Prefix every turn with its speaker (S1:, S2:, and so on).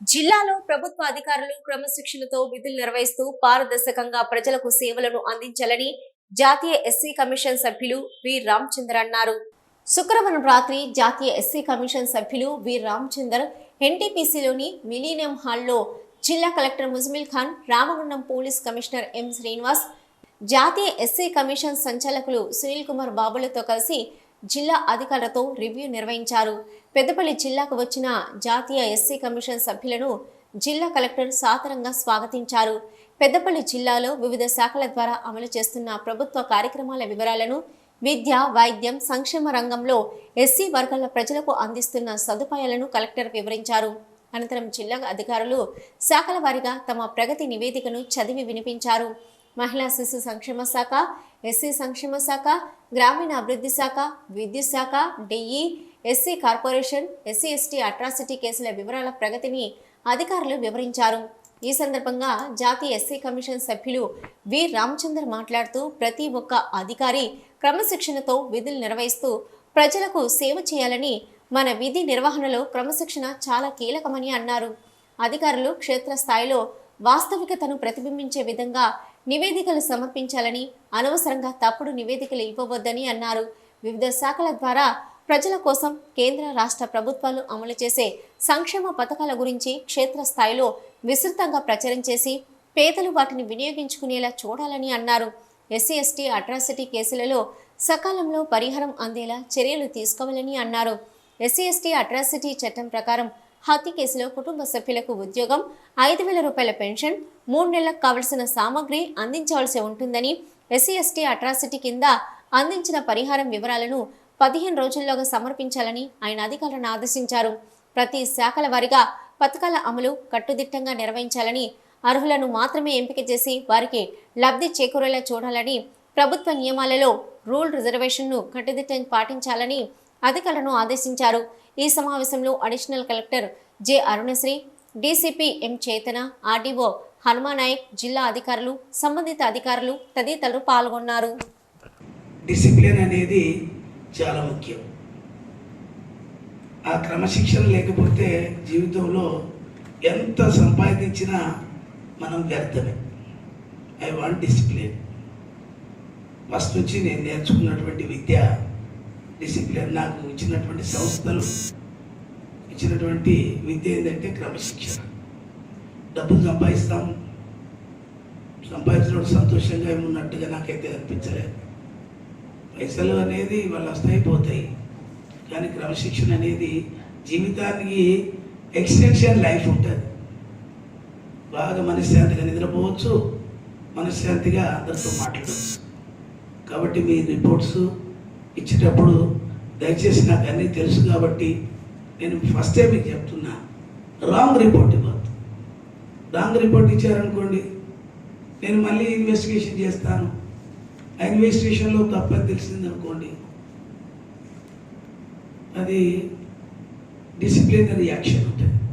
S1: జిల్లాలో ప్రభుత్వ అధికారులు క్రమశిక్షణతో విధులు నిర్వహిస్తూ పారదర్శకంగా ప్రజలకు సేవలను అందించాలని జాతీయ ఎస్సీ కమిషన్ సభ్యులు వి. రామచందర్ అన్నారు. శుక్రవారం రాత్రి జాతీయ ఎస్సీ కమిషన్ సభ్యులు వి. రామచందర్ ఎన్టీపీసీలోని మిలీనియం హాల్లో జిల్లా collector Muzammil Khan Ramagundam police commissioner M. Srinivas జాతీయ ఎస్సీ కమిషన్ సంచాలకులు సునీల్ కుమార్ బాబులతో కలిసి జిల్లా అధికారులతో రివ్యూ నిర్వహించారు. పెద్దపల్లి జిల్లాకు వచ్చిన జాతీయ ఎస్సీ కమిషన్ సభ్యులను జిల్లా కలెక్టర్ సాదరంగా స్వాగతించారు. పెద్దపల్లి జిల్లాలో వివిధ శాఖల ద్వారా అమలు చేస్తున్న ప్రభుత్వ కార్యక్రమాల వివరాలను విద్య వైద్యం సంక్షేమ రంగంలో ఎస్సీ వర్గాల ప్రజలకు అందిస్తున్న సదుపాయాలను కలెక్టర్ వివరించారు. అనంతరం జిల్లా అధికారులు శాఖల వారీగా తమ ప్రగతి నివేదికను చదివి వినిపించారు. మహిళా శిశు సంక్షేమ శాఖ ఎస్సీ సంక్షేమ శాఖ గ్రామీణ అభివృద్ధి శాఖ విద్యుత్ శాఖ DE SC corporation SC ST atrocity కేసుల వివరాల ప్రగతిని అధికారులు వివరించారు. ఈ సందర్భంగా జాతీయ ఎస్సీ కమిషన్ సభ్యులు వి. రామచందర్ మాట్లాడుతూ ప్రతి ఒక్క అధికారి క్రమశిక్షణతో విధులు నిర్వహిస్తూ ప్రజలకు సేవ చేయాలని మన విధి నిర్వహణలో క్రమశిక్షణ చాలా కీలకమని అన్నారు. అధికారులు క్షేత్రస్థాయిలో వాస్తవికతను ప్రతిబింబించే విధంగా నివేదికలు సమర్పించాలని అనవసరంగా తప్పుడు నివేదికలు ఇవ్వవద్దని అన్నారు. వివిధ శాఖల ద్వారా ప్రజల కోసం కేంద్ర రాష్ట్ర ప్రభుత్వాలు అమలు చేసే సంక్షేమ పథకాల గురించి క్షేత్రస్థాయిలో విస్తృతంగా ప్రచారం చేసి పేదలు వాటిని వినియోగించుకునేలా చూడాలని అన్నారు. ఎస్సీ ఎస్టీ అట్రాసిటీ కేసులలో సకాలంలో పరిహారం అందేలా చర్యలు తీసుకోవాలని అన్నారు. ఎస్సీ ఎస్టీ అట్రాసిటీ చట్టం ప్రకారం హత్య కేసులో కుటుంబ సభ్యులకు ఉద్యోగం ఐదు వేల రూపాయల పెన్షన్ మూడు నెలలకు కావలసిన సామాగ్రి అందించవలసి ఉంటుందని ఎస్సీ ఎస్టీ అట్రాసిటీ కింద అందించిన పరిహారం వివరాలను పదిహేను రోజుల్లోగా సమర్పించాలని ఆయన అధికారులను ఆదేశించారు. ప్రతి శాఖల వారిగా పథకాల అమలు కట్టుదిట్టంగా నిర్వహించాలని అర్హులను మాత్రమే ఎంపిక చేసి వారికి లబ్ధి చేకూరేలా చూడాలని ప్రభుత్వ నియమాలలో రూల్ రిజర్వేషన్ను కట్టుదిట్టం పాటించాలని అధికారులను ఆదేశించారు. ఈ సమావేశంలో additional collector J Arunasri DCP M Chetana RDO Hanumanayak జిల్లా అధికారులు సంబంధిత అధికారులు తదితరులు పాల్గొన్నారు.
S2: డిసిప్లిన్ అనేది చాలా ముఖ్యం. ఆ క్రమశిక్షణ లేకపోతే జీవితంలో ఎంత సంపాదించినా మనం వ్యర్థమే. I want discipline. ఫస్ట్ నుంచి నేను నేర్చుకున్నటువంటి విద్య డిసిప్లిన్ నాకు ఇచ్చినటువంటి సంస్థలు ఇచ్చినటువంటి విద్య ఏంటంటే క్రమశిక్షణ. డబ్బులు సంపాదిస్తాం. సంపాదించడం సంతోషంగా ఏమున్నట్టుగా నాకైతే అనిపించలేదు పైసలు అనేది వాళ్ళు వస్తాయి పోతాయి కానీ క్రమశిక్షణ అనేది జీవితానికి ఎక్స్టెన్షన్ లైఫ్ ఉంటుంది. బాగా మనశ్శాంతిగా నిద్రపోవచ్చు. మనశ్శాంతిగా అందరితో మాట్లాడవచ్చు కాబట్టి మీ రిపోర్ట్స్ ఇచ్చేటప్పుడు దయచేసి నాకు అన్నీ తెలుసు కాబట్టి నేను ఫస్ట్ టైం మీకు చెప్తున్నా. రాంగ్ రిపోర్ట్ ఇవ్వద్దు. రాంగ్ రిపోర్ట్ ఇచ్చారనుకోండి నేను మళ్ళీ ఇన్వెస్టిగేషన్ చేస్తాను. ఆ ఇన్వెస్టిగేషన్లో తప్పని తెలిసింది అనుకోండి అది డిసిప్లినరీ యాక్షన్ ఉంటుంది.